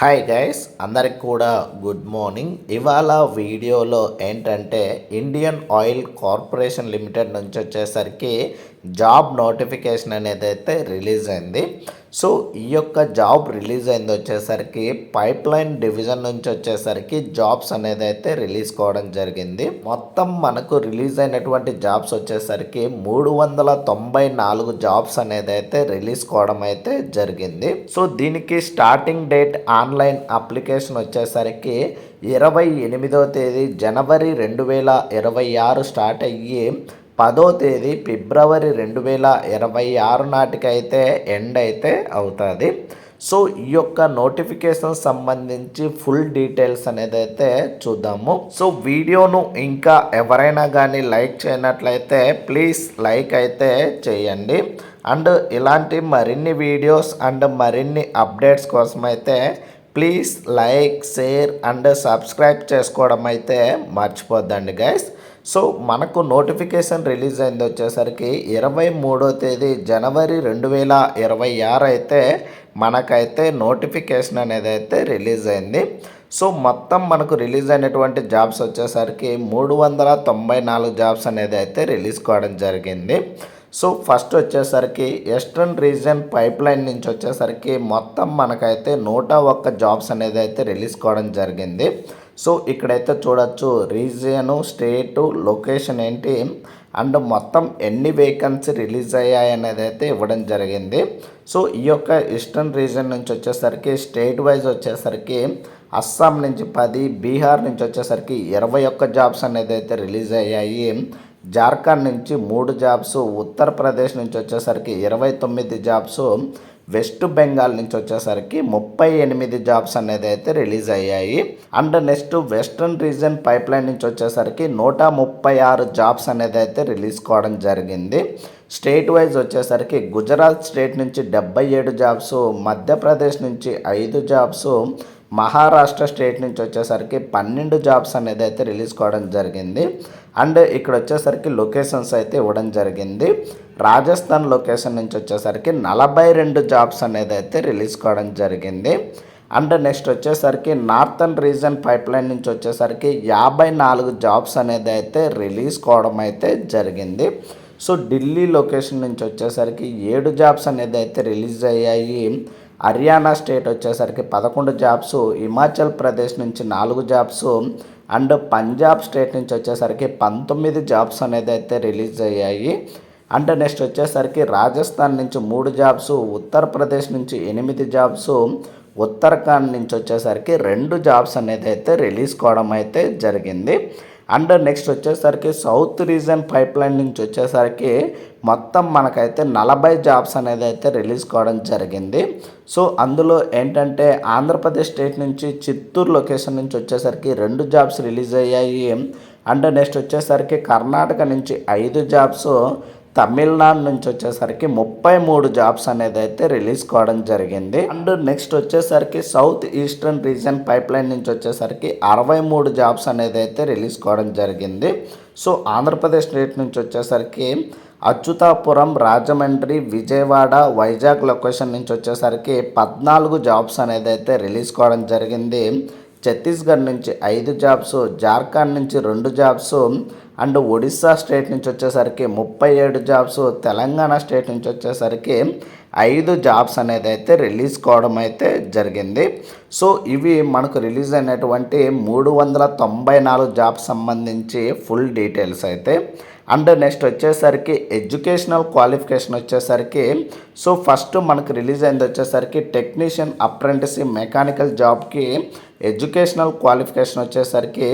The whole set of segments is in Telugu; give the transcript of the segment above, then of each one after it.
హాయ్ గైస్ అందరికి కూడా గుడ్ మార్నింగ్ ఇవాళ వీడియోలో ఏంటంటే ఇండియన్ ఆయిల్ కార్పొరేషన్ లిమిటెడ్ నుంచి వచ్చేసరికి జాబ్ నోటిఫికేషన్ అనేది అయితే రిలీజ్ అయింది. సో ఈ యొక్క జాబ్ రిలీజ్ అయింది వచ్చేసరికి పైప్ లైన్ డివిజన్ నుంచి వచ్చేసరికి జాబ్స్ అనేది అయితే రిలీజ్ కావడం జరిగింది. మొత్తం మనకు రిలీజ్ అయినటువంటి జాబ్స్ వచ్చేసరికి మూడు వందల తొంభై నాలుగు జాబ్స్ అనేది అయితే రిలీజ్ కావడం అయితే జరిగింది. సో దీనికి స్టార్టింగ్ డేట్ ఆన్లైన్ అప్లికేషన్ వచ్చేసరికి ఇరవై ఎనిమిదో తేదీ జనవరి రెండు వేల ఇరవై ఆరు స్టార్ట్ అయ్యి పదో తేదీ ఫిబ్రవరి రెండు వేల ఇరవై ఆరు నాటికైతే ఎండ్ అయితే అవుతుంది. సో ఈ యొక్క నోటిఫికేషన్ సంబంధించి ఫుల్ డీటెయిల్స్ అనేది అయితే చూద్దాము. సో వీడియోను ఇంకా ఎవరైనా కానీ లైక్ చేయనట్లయితే ప్లీజ్ లైక్ అయితే చేయండి. అండ్ ఇలాంటి మరిన్ని వీడియోస్ అండ్ మరిన్ని అప్డేట్స్ కోసం అయితే please like share and subscribe చేసుకోవడం అయితే మర్చిపోద్దండి గైస్. సో మనకు నోటిఫికేషన్ రిలీజ్ అయింది వచ్చేసరికి ఇరవై మూడో తేదీ జనవరి రెండు వేల ఇరవై ఆరు అయితే మనకైతే నోటిఫికేషన్ అనేది అయితే రిలీజ్ అయింది. సో మొత్తం మనకు రిలీజ్ అయినటువంటి జాబ్స్ వచ్చేసరికి మూడు వందల తొంభై నాలుగు జాబ్స్ అనేది అయితే రిలీజ్ కావడం జరిగింది. సో ఫస్ట్ వచ్చేసరికి వెస్ట్రన్ రీజన్ పైప్ లైన్ నుంచి వచ్చేసరికి మొత్తం మనకైతే నూట ఒక్క జాబ్స్ అనేది అయితే రిలీజ్ కావడం జరిగింది. సో ఇక్కడైతే చూడొచ్చు రీజియను స్టేటు లొకేషన్ ఏంటి? అండ్ మొత్తం ఎన్ని వేకెన్సీ రిలీజ్ అయ్యాయి అనేది అయితే ఇవ్వడం జరిగింది. సో ఈ యొక్క ఈస్టర్న్ రీజన్ నుంచి వచ్చేసరికి స్టేట్ వైజ్ వచ్చేసరికి అస్సాం నుంచి పది బీహార్ నుంచి వచ్చేసరికి ఇరవై ఒక్క జాబ్స్ అనేది అయితే రిలీజ్ అయ్యాయి. జార్ఖండ్ నుంచి మూడు జాబ్స్ ఉత్తరప్రదేశ్ నుంచి వచ్చేసరికి ఇరవై తొమ్మిది జాబ్స్ వెస్ట్ బెంగాల్ నుంచి వచ్చేసరికి ముప్పై ఎనిమిది జాబ్స్ అనేది అయితే రిలీజ్ అయ్యాయి. And next western region pipeline నుంచి వచ్చేసరికి నూట ముప్పై ఆరు జాబ్స్ అనేది అయితే రిలీజ్ కావడం జరిగింది. స్టేట్ వైజ్ వచ్చేసరికి గుజరాత్ స్టేట్ నుంచి డెబ్బై ఏడు జాబ్స్ మధ్యప్రదేశ్ నుంచి ఐదు జాబ్స్ మహారాష్ట్ర స్టేట్ నుంచి వచ్చేసరికి పన్నెండు జాబ్స్ అనేది అయితే రిలీజ్ కావడం జరిగింది. అండ్ ఇక్కడ వచ్చేసరికి లొకేషన్స్ అయితే ఇవ్వడం జరిగింది. రాజస్థాన్ లొకేషన్ నుంచి వచ్చేసరికి నలభై రెండు జాబ్స్ అనేది అయితే రిలీజ్ కావడం జరిగింది. అండ్ నెక్స్ట్ వచ్చేసరికి నార్థన్ రీజన్ పైప్ లైన్ నుంచి వచ్చేసరికి యాభై నాలుగు జాబ్స్ అనేది అయితే రిలీజ్ కావడం అయితే జరిగింది. సో ఢిల్లీ లొకేషన్ నుంచి వచ్చేసరికి ఏడు జాబ్స్ అనేది అయితే రిలీజ్ అయ్యాయి. హర్యానా స్టేట్ వచ్చేసరికి పదకొండు జాబ్స్ హిమాచల్ ప్రదేశ్ నుంచి నాలుగు జాబ్స్ అండ్ పంజాబ్ స్టేట్ నుంచి వచ్చేసరికి పంతొమ్మిది జాబ్స్ అనేది అయితే రిలీజ్ అయ్యాయి. అండ్ నెక్స్ట్ వచ్చేసరికి రాజస్థాన్ నుంచి మూడు జాబ్స్ ఉత్తరప్రదేశ్ నుంచి ఎనిమిది జాబ్స్ ఉత్తరాఖండ్ నుంచి వచ్చేసరికి రెండు జాబ్స్ అనేది అయితే రిలీజ్ కావడం అయితే జరిగింది. అండ్ నెక్స్ట్ వచ్చేసరికి సౌత్ రీజన్ పైప్ లైన్ నుంచి వచ్చేసరికి మొత్తం మనకైతే నలభై జాబ్స్ అనేది అయితే రిలీజ్ కావడం జరిగింది. సో అందులో ఏంటంటే ఆంధ్రప్రదేశ్ స్టేట్ నుంచి చిత్తూరు లొకేషన్ నుంచి వచ్చేసరికి రెండు జాబ్స్ రిలీజ్ అయ్యాయి. అండ్ నెక్స్ట్ వచ్చేసరికి కర్ణాటక నుంచి ఐదు జాబ్స్ తమిళనాడు నుంచి వచ్చేసరికి ముప్పై మూడు జాబ్స్ అనేది అయితే రిలీజ్ కావడం జరిగింది. అండ్ నెక్స్ట్ వచ్చేసరికి south eastern region pipeline నుంచి వచ్చేసరికి అరవై మూడు జాబ్స్ అనేది అయితే రిలీజ్ కావడం జరిగింది. సో ఆంధ్రప్రదేశ్ స్టేట్ నుంచి వచ్చేసరికి అచ్యుతాపురం రాజమండ్రి విజయవాడ వైజాగ్ లొకేషన్ నుంచి వచ్చేసరికి పద్నాలుగు జాబ్స్ అనేది అయితే రిలీజ్ కావడం జరిగింది. ఛత్తీస్గఢ్ నుంచి ఐదు జాబ్స్ జార్ఖండ్ నుంచి రెండు జాబ్స్ అండ్ ఒడిస్సా స్టేట్ నుంచి వచ్చేసరికి ముప్పై ఏడు జాబ్స్ తెలంగాణ స్టేట్ నుంచి వచ్చేసరికి ఐదు జాబ్స్ అనేది అయితే రిలీజ్ కావడం అయితే జరిగింది. సో ఇవి మనకు రిలీజ్ అయినటువంటి మూడు వందల తొంభై నాలుగు జాబ్స్ సంబంధించి ఫుల్ డీటెయిల్స్ అయితే. అండ్ నెక్స్ట్ వచ్చేసరికి ఎడ్యుకేషనల్ క్వాలిఫికేషన్ వచ్చేసరికి సో ఫస్ట్ మనకు రిలీజ్ అయింది వచ్చేసరికి టెక్నీషియన్ అప్రెంటిసిప్ మెకానికల్ జాబ్కి ఎడ్యుకేషనల్ క్వాలిఫికేషన్ వచ్చేసరికి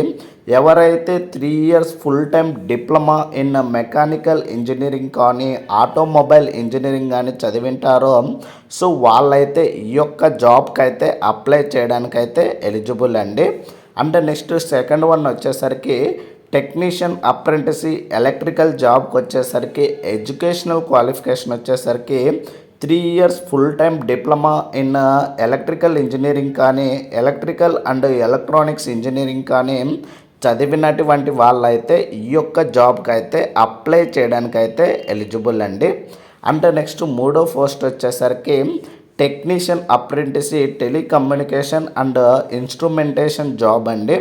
ఎవరైతే three years full time diploma in mechanical engineering కానీ ఆటోమొబైల్ ఇంజనీరింగ్ కానీ చదివింటారో సో వాళ్ళైతే ఈ యొక్క జాబ్కి అయితే అప్లై చేయడానికైతే ఎలిజిబుల్ అండి. అండ్ నెక్స్ట్ సెకండ్ వన్ వచ్చేసరికి టెక్నీషియన్ అప్రెంటిసి ఎలక్ట్రికల్ జాబ్కి వచ్చేసరికి ఎడ్యుకేషనల్ క్వాలిఫికేషన్ వచ్చేసరికి three years full time diploma in electrical engineering కానీ ఎలక్ట్రికల్ అండ్ ఎలక్ట్రానిక్స్ ఇంజనీరింగ్ కానీ చదివినటువంటి వాళ్ళైతే ఈ యొక్క జాబ్కి అయితే అప్లై చేయడానికైతే ఎలిజిబుల్ అండి. అంటే నెక్స్ట్ మూడో పోస్ట్ వచ్చేసరికి technician apprentice telecommunication and instrumentation job అండి.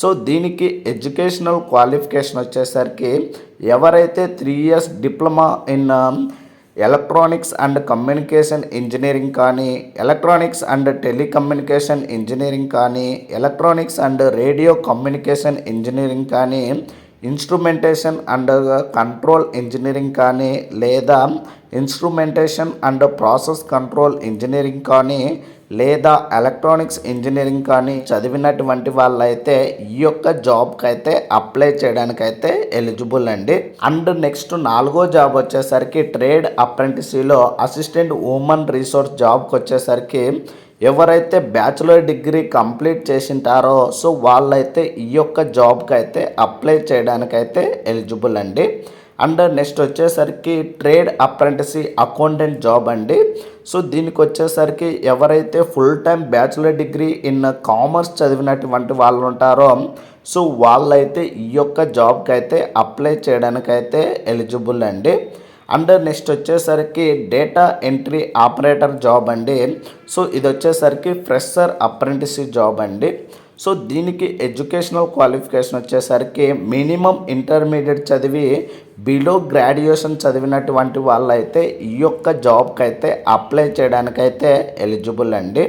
సో దీనికి ఎడ్యుకేషనల్ క్వాలిఫికేషన్ వచ్చేసరికి ఎవరైతే three years diploma in electronics and communication engineering కానీ ఎలక్ట్రానిక్స్ అండ్ టెలికమ్యూనికేషన్ ఇంజనీరింగ్ కానీ electronics and radio communication engineering కానీ ఇన్స్ట్రుమెంటేషన్ అండ్ కంట్రోల్ ఇంజనీరింగ్ కానీ లేదా instrumentation and process control engineering కానీ లేదా ఎలక్ట్రానిక్స్ ఇంజనీరింగ్ కానీ చదివినటువంటి వాళ్ళైతే ఈ యొక్క జాబ్కి అయితే అప్లై చేయడానికైతే ఎలిజిబుల్ అండి. అండ్ నెక్స్ట్ నాలుగో జాబ్ వచ్చేసరికి ట్రేడ్ అప్రెంటిసీలో అసిస్టెంట్ ఉమెన్ రీసోర్స్ జాబ్కి వచ్చేసరికి ఎవరైతే బ్యాచులర్ డిగ్రీ కంప్లీట్ చేసింటారో సో వాళ్ళైతే ఈ యొక్క జాబ్కి అయితే అప్లై చేయడానికైతే ఎలిజిబుల్ అండి. అండ్ నెక్స్ట్ వచ్చేసరికి ట్రేడ్ అప్రెంటిసీ అకౌంటెంట్ జాబ్ అండి. సో దీనికి వచ్చేసరికి ఎవరైతే full time bachelor degree in commerce చదివినటువంటి వాళ్ళు ఉంటారో సో వాళ్ళైతే ఈ యొక్క జాబ్కి అయితే అప్లై చేయడానికైతే ఎలిజిబుల్ అండి. అండ్ నెక్స్ట్ వచ్చేసరికి డేటా ఎంట్రీ ఆపరేటర్ జాబ్ అండి. సో ఇది వచ్చేసరికి ఫ్రెషర్ అప్రెంటిస్ జాబ్ అండి. సో దీనికి ఎడ్యుకేషనల్ క్వాలిఫికేషన్ వచ్చేసరికి మినిమం ఇంటర్మీడియట్ చదివి బిలో గ్రాడ్యుయేషన్ చదివినటువంటి వాళ్ళైతే ఈ యొక్క జాబ్కి అయితే అప్లై చేయడానికైతే ఎలిజిబుల్ అండి.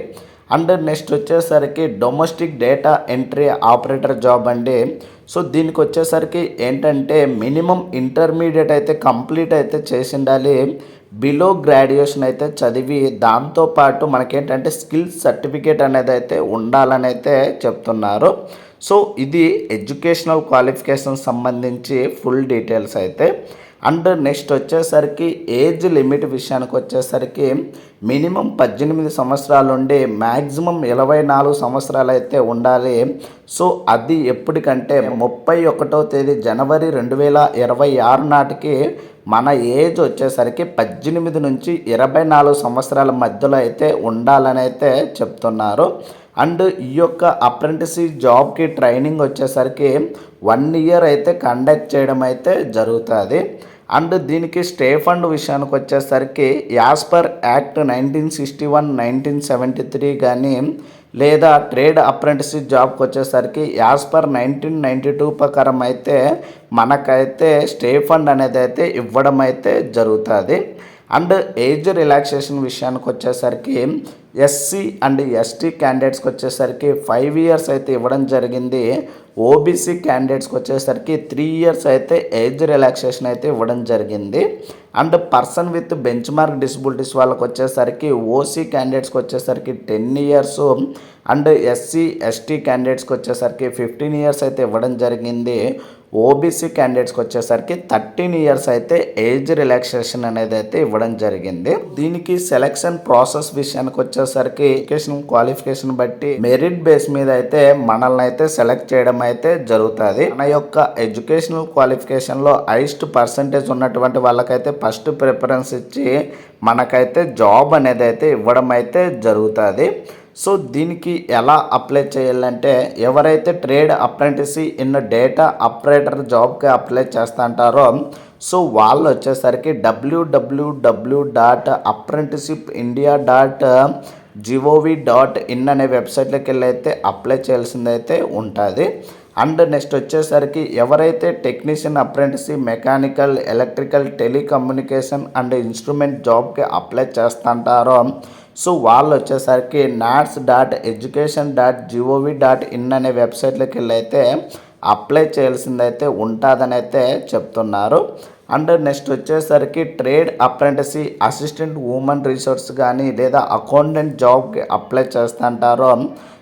అండ్ నెక్స్ట్ వచ్చేసరికి domestic data entry operator job అండి. సో దీనికి వచ్చేసరికి ఏంటంటే మినిమం ఇంటర్మీడియట్ అయితే కంప్లీట్ అయితే చేసి ఉండాలి బిలో గ్రాడ్యుయేషన్ అయితే చదివి దాంతోపాటు మనకేంటంటే స్కిల్ సర్టిఫికేట్ అనేది అయితే ఉండాలని అయితే చెప్తున్నారు. సో ఇది ఎడ్యుకేషనల్ క్వాలిఫికేషన్ సంబంధించి ఫుల్ డీటెయిల్స్ అయితే. అండ్ నెక్స్ట్ వచ్చేసరికి ఏజ్ లిమిట్ విషయానికి వచ్చేసరికి మినిమం పద్దెనిమిది సంవత్సరాలు ఉండి మ్యాక్సిమం ఇరవై నాలుగు సంవత్సరాలు అయితే ఉండాలి. సో అది ఎప్పటికంటే ముప్పై ఒకటో తేదీ జనవరి రెండు వేల ఇరవై ఆరు నాటికి మన ఏజ్ వచ్చేసరికి పద్దెనిమిది నుంచి ఇరవై నాలుగు సంవత్సరాల మధ్యలో అయితే ఉండాలని అయితే చెప్తున్నారు. అండ్ ఈ యొక్క అప్రెంటిస్ జాబ్కి ట్రైనింగ్ వచ్చేసరికి వన్ ఇయర్ అయితే కండక్ట్ చేయడం అయితే జరుగుతుంది. అండ్ దీనికి స్టే ఫండ్ విషయానికి వచ్చేసరికి as per act nineteen sixty one nineteen seventy three కానీ లేదా ట్రేడ్ అప్రెంటిస్షిప్ జాబ్కి వచ్చేసరికి as per nineteen ninety two ప్రకారం అయితే మనకైతే స్టే ఫండ్ అనేది అయితే ఇవ్వడం అయితే జరుగుతుంది. అండ్ ఏజ్ రిలాక్సేషన్ విషయానికి వచ్చేసరికి ఎస్సీ అండ్ ఎస్టీ క్యాండిడేట్స్కి వచ్చేసరికి ఫైవ్ ఇయర్స్ అయితే ఇవ్వడం జరిగింది. ఓబీసీ క్యాండిడేట్స్కి వచ్చేసరికి త్రీ ఇయర్స్ అయితే ఏజ్ రిలాక్సేషన్ అయితే ఇవ్వడం జరిగింది. And person with benchmark disabilities వాళ్ళకి వచ్చేసరికి ఓసీ క్యాండిడేట్స్కి వచ్చేసరికి ten years and SC ST క్యాండిడేట్స్కి వచ్చేసరికి ఫిఫ్టీన్ ఇయర్స్ అయితే ఇవ్వడం జరిగింది. ఓబీసీ క్యాండిడేట్స్కి వచ్చేసరికి థర్టీన్ ఇయర్స్ అయితే ఏజ్ రిలాక్సేషన్ అనేది అయితే ఇవ్వడం జరిగింది. దీనికి సెలక్షన్ ప్రాసెస్ విషయానికి వచ్చేసరికి ఎడ్యుకేషన్ క్వాలిఫికేషన్ బట్టి మెరిట్ బేస్ మీద అయితే మనల్ని అయితే సెలెక్ట్ చేయడం అయితే జరుగుతుంది. మన యొక్క ఎడ్యుకేషనల్ క్వాలిఫికేషన్లో హైయెస్ట్ పర్సంటేజ్ ఉన్నటువంటి వాళ్ళకైతే ఫస్ట్ ప్రిఫరెన్స్ ఇచ్చి మనకైతే జాబ్ అనేది అయితే ఇవ్వడం అయితే జరుగుతుంది. సో దీనికి ఎలా అప్లై చేయాలంటే ఎవరైతే trade apprentice in data operator జాబ్కి అప్లై చేస్తుంటారో సో వాళ్ళు వచ్చేసరికి WWW dot apprenticeship India dot GOV dot in అనే వెబ్సైట్లోకి వెళ్ళి అయితే అప్లై చేయాల్సిందైతే ఉంటుంది. అండ్ నెక్స్ట్ వచ్చేసరికి ఎవరైతే technician apprentice mechanical electrical telecommunication and instrument జాబ్కి అప్లై చేస్తుంటారో సో వాళ్ళు వచ్చేసరికి NATS dot education dot GOV dot in అనే వెబ్సైట్లోకి వెళ్ళైతే అప్లై చేయాల్సిందైతే ఉంటుందని అయితే చెప్తున్నారు. అండ్ నెక్స్ట్ వచ్చేసరికి trade apprentice assistant human resource కానీ లేదా అకౌంటెంట్ జాబ్కి అప్లై చేస్తుంటారో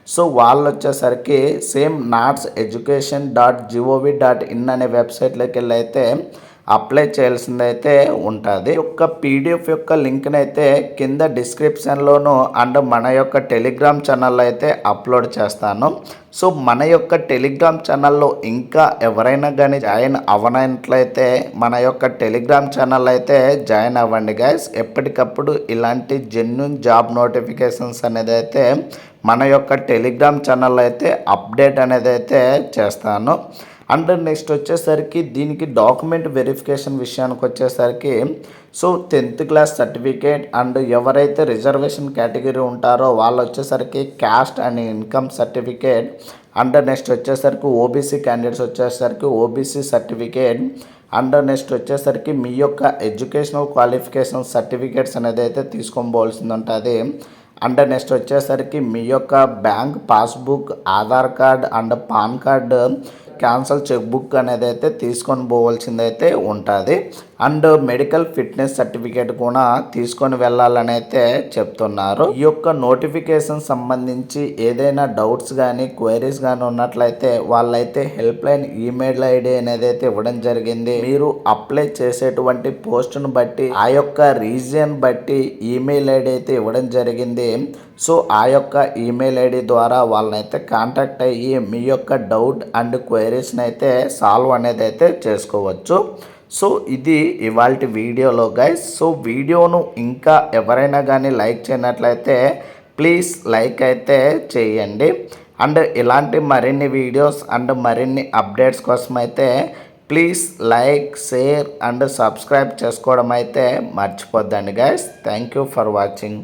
సో వాళ్ళు వచ్చేసరికి same NATS education dot GOV dot in అనే వెబ్సైట్లోకి వెళ్ళి అయితే అప్లై చేయాల్సిందైతే ఉంటుంది. యొక్క పీడిఎఫ్ యొక్క లింక్ని అయితే కింద డిస్క్రిప్షన్లోను అండ్ మన యొక్క టెలిగ్రామ్ ఛానల్లో అయితే అప్లోడ్ చేస్తాను. సో మన యొక్క టెలిగ్రామ్ ఛానల్లో ఇంకా ఎవరైనా కానీ జాయిన్ అవ్వనట్లయితే మన యొక్క టెలిగ్రామ్ ఛానల్ అయితే జాయిన్ అవ్వండి గైస్ ఎప్పటికప్పుడు ఇలాంటి జెన్యున్ జాబ్ నోటిఫికేషన్స్ అనేది అయితే మన యొక్క టెలిగ్రామ్ ఛానల్ అయితే అప్డేట్ అనేది అయితే చేస్తాను. అండ్ నెక్స్ట్ వచ్చేసరికి దీనికి డాక్యుమెంట్ వెరిఫికేషన్ విషయానికి వచ్చేసరికి so tenth class certificate and ఎవరైతే రిజర్వేషన్ కేటగిరీ ఉంటారో వాళ్ళు వచ్చేసరికి caste and income certificate. And next వచ్చేసరికి ఓబీసీ క్యాండిడేట్స్ వచ్చేసరికి ఓబీసీ సర్టిఫికేట్. అండ్ నెక్స్ట్ వచ్చేసరికి మీ యొక్క ఎడ్యుకేషనల్ క్వాలిఫికేషన్ సర్టిఫికేట్స్ అనేది అయితే తీసుకోబోవాల్సింది ఉంటుంది. అండ్ నెక్స్ట్ వచ్చేసరికి మీ యొక్క bank passbook Aadhaar card and PAN card. Cancel cheque book అనేది అయితే తీసుకొని పోవాల్సింది అయితే ఉంటుంది. అండ్ మెడికల్ ఫిట్నెస్ సర్టిఫికేట్ కూడా తీసుకొని వెళ్ళాలని అయితే చెప్తున్నారు. ఈ యొక్క నోటిఫికేషన్ సంబంధించి ఏదైనా డౌట్స్ కానీ క్వైరీస్ కానీ ఉన్నట్లయితే వాళ్ళైతే హెల్ప్ లైన్ ఈమెయిల్ ఐడి అనేది అయితే ఇవ్వడం జరిగింది. మీరు అప్లై చేసేటువంటి పోస్ట్ను బట్టి ఆ యొక్క రీజియన్ బట్టి ఈమెయిల్ ఐడి అయితే ఇవ్వడం జరిగింది. సో ఆ యొక్క ఈమెయిల్ ఐడి ద్వారా వాళ్ళనైతే కాంటాక్ట్ అయ్యి మీ యొక్క డౌట్ అండ్ క్వైరీస్ని అయితే సాల్వ్ అనేది అయితే చేసుకోవచ్చు. సో ఇది ఇవాళ వీడియోలో గైస్ సో వీడియోను ఇంకా ఎవరైనా కానీ లైక్ చేయనట్లయితే ప్లీజ్ లైక్ అయితే చేయండి. అండ్ ఇలాంటి మరిన్ని వీడియోస్ అండ్ మరిన్ని అప్డేట్స్ కోసం అయితే please like share and subscribe చేసుకోవడం అయితే మర్చిపోద్దండి guys thank you for watching